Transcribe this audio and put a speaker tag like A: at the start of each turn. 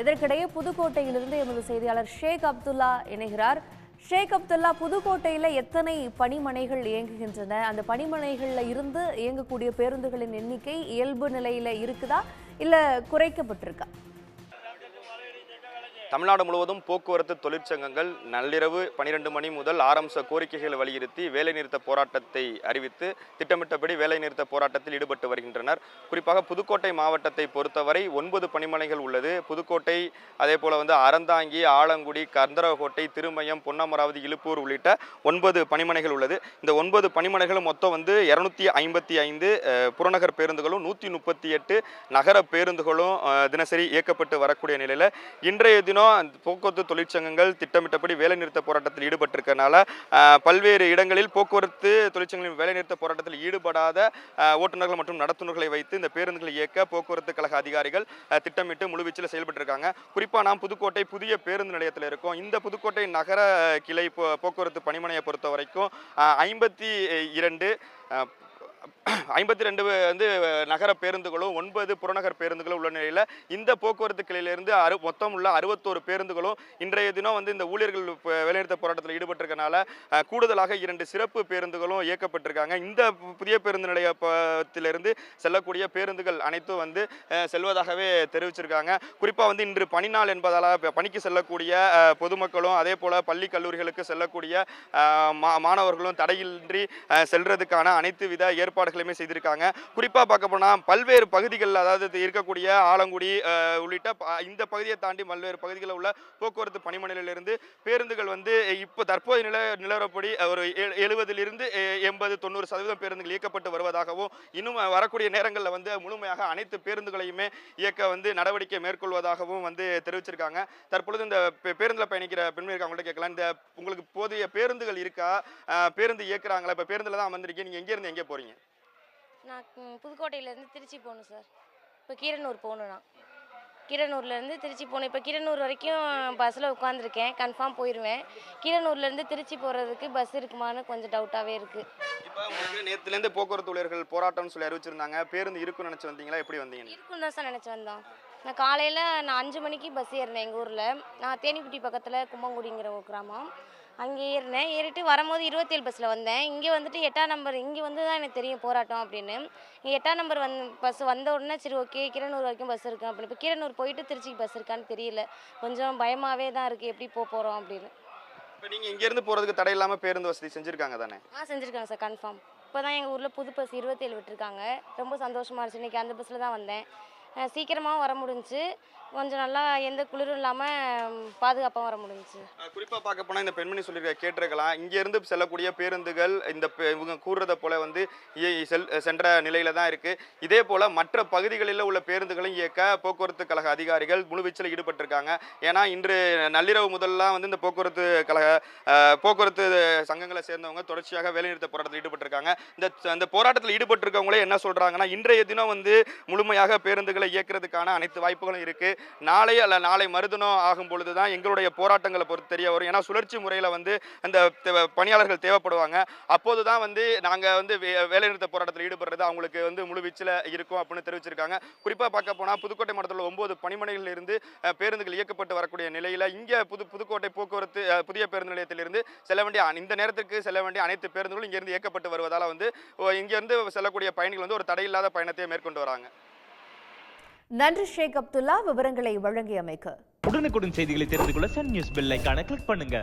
A: இதற்கிடையே புதுக்கோட்டையிலிருந்து எமது செய்தியாளர் ஷேக் அப்துல்லா இணைகிறார். ஷேக் அப்துல்லா புதுக்கோட்டையில எத்தனை பணிமனைகள் இயங்குகின்றன? அந்த பணிமனைகளில் இருந்து இயங்கக்கூடிய பேருந்துகளின் எண்ணிக்கை இயல்பு நிலையில இருக்குதா? இல்லை குறைக்கப்பட்டிருக்கா?
B: தமிழ்நாடு முழுவதும் போக்குவரத்து தொழிற்சங்கங்கள் நள்ளிரவு பனிரெண்டு மணி முதல் ஆரம்ப கோரிக்கைகளை வலியுறுத்தி வேலைநிறுத்த போராட்டத்தை அறிவித்து திட்டமிட்டபடி வேலைநிறுத்த போராட்டத்தில் ஈடுபட்டு வருகின்றனர். குறிப்பாக புதுக்கோட்டை மாவட்டத்தை பொறுத்தவரை ஒன்பது பணிமனைகள் உள்ளது. புதுக்கோட்டை அதே போல வந்து அறந்தாங்கி ஆலங்குடி கந்தரகோட்டை திருமயம் பொன்னமராவதி இழுப்பூர் உள்ளிட்ட ஒன்பது பணிமனைகள் உள்ளது. இந்த ஒன்பது பணிமனைகளும் மொத்தம் வந்து இருநூத்தி ஐம்பத்தி ஐந்து புறநகர் பேருந்துகளும் நூற்றி முப்பத்தி எட்டு நகர பேருந்துகளும் தினசரி இயக்கப்பட்டு வரக்கூடிய நிலையில் இன்றைய தினம் அந்த போக்குவரத்து தொழிற்சங்கங்கள் திட்டமிட்டபடி வேலைநிறுத்த போராட்டத்தில் ஈடுபட்டிருக்கனால பல்வேறு இடங்களில் போக்குவரத்து தொழிற்சங்கங்களின் வேலைநிறுத்த போராட்டத்தில் ஈடுபடாத ஓட்டுநர்கள் மற்றும் நடத்துனர்களை வைத்து இந்த பேருந்துகளை இயக்க போக்குவரத்து கழக அதிகாரிகள் திட்டமிட்டு முழுவீச்சில் செயல்பட்டிருக்காங்க. குறிப்பாக நாம் புதுக்கோட்டை புதிய பேருந்து நிலையத்தில் இருக்கோம். இந்த புதுக்கோட்டை நகர கிளை போக்குவரத்து பணிமனையை பொறுத்த வரைக்கும் ஐம்பத்தி இரண்டு ஐம்பத்தி ரெண்டு வந்து நகர பேருந்துகளும் ஒன்பது புறநகர் பேருந்துகளும் உள்ள நிலையில் இந்த போக்குவரத்து கிளையிலிருந்து அறு மொத்தம் உள்ள அறுபத்தோரு பேருந்துகளும் இன்றைய தினம் வந்து இந்த ஊழியர்கள் வேலைநிறுத்த போராட்டத்தில் ஈடுபட்டிருக்கனால கூடுதலாக இரண்டு சிறப்பு பேருந்துகளும் இயக்கப்பட்டிருக்காங்க. இந்த புதிய பேருந்து நிலையத்திலிருந்து செல்லக்கூடிய பேருந்துகள் அனைத்தும் வந்து செல்வதாகவே தெரிவிச்சிருக்காங்க. குறிப்பாக வந்து இன்று பணி நாள் என்பதால் பணிக்கு செல்லக்கூடிய பொதுமக்களும் அதே போல் பள்ளி கல்லூரிகளுக்கு செல்லக்கூடிய மா- மாணவர்களும் தடையின்றி செல்றதுக்கான அனைத்து வித ஏற்பாடுகளையுமே செய்திருக்காங்க. குறிப்பாக பார்க்க போனால் பல்வேறு பகுதிகளில் அதாவது இருக்கக்கூடிய ஆலங்குடி உள்ளிட்ட இந்த பகுதியை தாண்டி பல்வேறு பகுதிகளில் உள்ள போக்குவரத்து பணிமனையிலிருந்து பேருந்துகள் வந்து இப்போ தற்போதைய நில நிலவரப்படி ஒரு எழுபதிலிருந்து எண்பது தொண்ணூறு சதவீதம் பேருந்துகள் இயக்கப்பட்டு வருவதாகவும் இன்னும் வரக்கூடிய நேரங்களில் வந்து முழுமையாக அனைத்து பேருந்துகளையுமே இயக்க வந்து நடவடிக்கை மேற்கொள்வதாகவும் வந்து தெரிவிச்சிருக்காங்க. தற்பொழுது இந்த பேருந்தில் பயணிக்கிற பெண்மை அவங்கள்ட்ட கேட்கலாம். இந்த உங்களுக்கு போதிய பேருந்துகள் இருக்கா? பேருந்து இயக்குறாங்களா? இப்போ பேருந்தில் தான் வந்திருக்கீங்க நீங்கள் எங்கேருந்து எங்கே போகிறீங்க
C: நான் புதுக்கோட்டையிலேருந்து திருச்சி போகணும் சார். இப்போ கீரனூர் போகணும் நான் கீரனூர்லேருந்து திருச்சி போகணும். இப்போ கீரனூர் வரைக்கும் பஸ்ஸில் உட்காந்துருக்கேன். கன்ஃபார்ம் போயிடுவேன். கீரனூர்லேருந்து திருச்சி போகிறதுக்கு பஸ் இருக்குமான்னு கொஞ்சம் டவுட்டாகவே இருக்குது
B: நேற்றுலேருந்து போக்குவரத்து ஊழியர்கள் போராட்டம்னு சொல்லி அறிவிச்சிருந்தாங்க. பேருந்து இருக்குன்னு நினச்சி வந்தீங்களா? எப்படி வந்தீங்க
C: இருக்குன்னு தான் சார் நினச்சி வந்தோம். நான் காலையில் நான் அஞ்சு மணிக்கு பஸ் ஏறினேன் எங்கள் ஊரில். நான் தேனிக்குட்டி பக்கத்தில் கும்பங்குடிங்கிற ஒரு கிராமம். அங்கே ஏறினேன். ஏறிட்டு வரும்போது இருபத்தேழு பஸ்ஸில் வந்தேன். இங்கே வந்துட்டு எட்டாம் நம்பர் இங்கே வந்து தான் எனக்கு தெரியும் போராட்டம் அப்படின்னு. இங்கே எட்டாம் நம்பர் வந் பஸ் வந்த உடனே சரி ஓகே கிரனூர் வரைக்கும் பஸ் இருக்கு அப்படின்னு. இப்போ கிரனூர் போயிட்டு திருச்சிக்கு பஸ் இருக்கான்னு தெரியல. கொஞ்சம் பயமாகவே தான் இருக்குது எப்படி போக போகிறோம் அப்படின்னு.
B: இப்போ நீங்கள் இங்கேருந்து போகிறதுக்கு தடை இல்லாமல் பேருந்து வசதி செஞ்சுருக்காங்க தானே?
C: ஆ செஞ்சுருக்காங்க சார். கன்ஃபார்ம் இப்போ தான் எங்கள் ஊரில் புது பஸ் இருபத்தேழு விட்டுருக்காங்க. ரொம்ப சந்தோஷமாக இருந்துச்சு. இன்றைக்கி அந்த பஸ்ஸில் தான் வந்தேன். அஹ் சீக்கிரமாக வர முடிஞ்சுச்சு கொஞ்சம் நல்லா எந்த குளிரும் இல்லாமல் பாதுகாப்பாக வர முடிஞ்சுச்சு.
B: குறிப்பாக பார்க்க போனால் இந்த பெண்மணி சொல்லியிருக்க கேட்டிருக்கலாம். இங்கேருந்து செல்லக்கூடிய பேருந்துகள் இந்த இவங்க கூறுறத போல வந்து செல் சென்ற நிலையில் தான் இருக்குது இதே போல் மற்ற பகுதிகளில் உள்ள பேருந்துகளும் இயக்க போக்குவரத்து கழக அதிகாரிகள் முழுவீச்சில் ஈடுபட்டிருக்காங்க. ஏன்னா இன்று நள்ளிரவு முதல்லாம் வந்து இந்த போக்குவரத்து கழக போக்குவரத்து சங்கங்களை சேர்ந்தவங்க தொடர்ச்சியாக வேலைநிறுத்த போராட்டத்தில் ஈடுபட்டிருக்காங்க. இந்த இந்த போராட்டத்தில் ஈடுபட்டிருக்கவங்களே என்ன சொல்கிறாங்கன்னா இன்றைய தினம் வந்து முழுமையாக பேருந்துகளை இயக்கிறதுக்கான அனைத்து வாய்ப்புகளும் இருக்குது நாளை அல்ல நாளை மறுதினம் ஆகும் பொழுது தான் எங்களுடைய போராட்டங்களை பொறுத்து தெரிய வரும். ஏன்னா சுழற்சி முறையில் வந்து அந்த பணியாளர்கள் தேவைப்படுவாங்க. அப்போது தான் வந்து நாங்கள் வந்து வே- வேலைநிறுத்த போராட்டத்தில் ஈடுபடுறது அவங்களுக்கு வந்து முழு வீச்சில் இருக்கும் அப்படின்னு தெரிவிச்சிருக்காங்க. குறிப்பாக பார்க்க போனால் புதுக்கோட்டை மாவட்டத்தில் உள்ள ஒன்பது பணிமனைகளில் இருந்து பேருந்துகள் இயக்கப்பட்டு வரக்கூடிய நிலையில் இங்கே புது புதுக்கோட்டை போக்குவரத்து புதிய பேருந்து நிலையத்திலிருந்து செல்ல வேண்டிய இந்த நேரத்துக்கு செல்ல வேண்டிய அனைத்து பேருந்துகளும் இங்கேருந்து இயக்கப்பட்டு வருவதால் வந்து ஓ, இங்கேருந்து செல்லக்கூடிய பயணிகள் வந்து ஒரு தடையில்லாத பயணத்தை மேற்கொண்டு வராங்க.
A: நன்றி ஷேக் அப்துல்லா. விவரங்களை வழங்கியமைக்கு.
D: உடனுக்குடன் செய்திகளை தெரிந்து கொள்ள சன் நியூஸ் பெல் ஐகானை கிளிக் பண்ணுங்க.